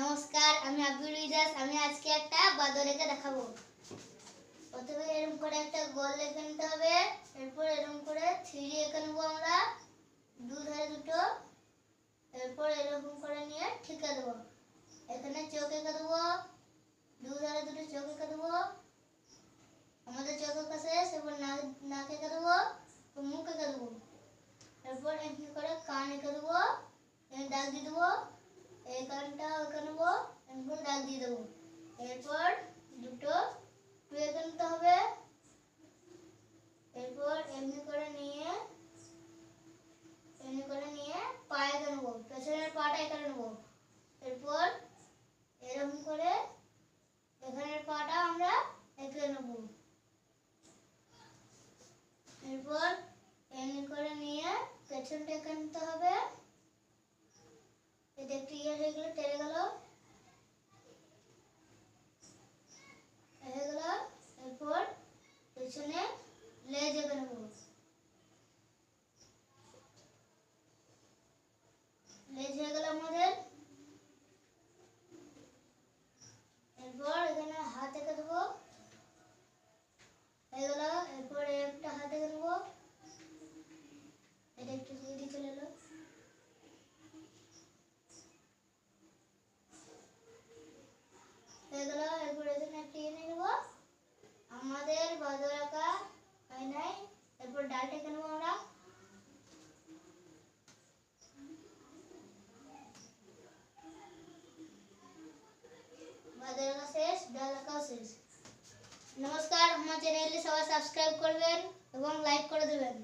নমস্কার, আমি আব্দুল রিজাস আমি আজকে একটা বাদর এঁকে দেখাবো। প্রথমে এরকম করে একটা গোল এঁকে নিতে হবে। এরপর এরকম করে থ্রি এঁকে নেব আমরা। দু ধারে দুটো। এরপর এরকম করে নিয়ে ঠিকে দেবো। এখানে চোখ এঁকে দেবো। দু ধারে দুটো চোখ এঁকে দেবো। আমাদের চোখ কাছে এরপর নাক এঁকে দেবো। মুখ এঁকে দেবো। এরপর এমনি করে কান এঁকে দেবো। দাগ দিয়ে দেবো। এই কানটা ওখানে নেব এরপর দাগ দিয়ে দেবো। এরপর দুটো টু এঁকে নিতে হবে। এরপর এমনি করে নিয়ে, এমনি করে নিয়ে পা এঁকে নেব, পেছনের পাটা এঁকে নেব। এরপর এরকম করে এখানের পাটা আমরা এঁকে নেব। এরপর এমনি করে নিয়ে পেছনটা এঁকে নিতে হবে। আমাদের বাদর আঁকা হয় নাই এরপর ডালটা এঁকে নেবো আমরা বাদর আঁকা শেষ ডাল আঁকাও শেষ নমস্কার আমার চ্যানেলটি সবাই সাবস্ক্রাইব করবেন এবং লাইক করে দেবেন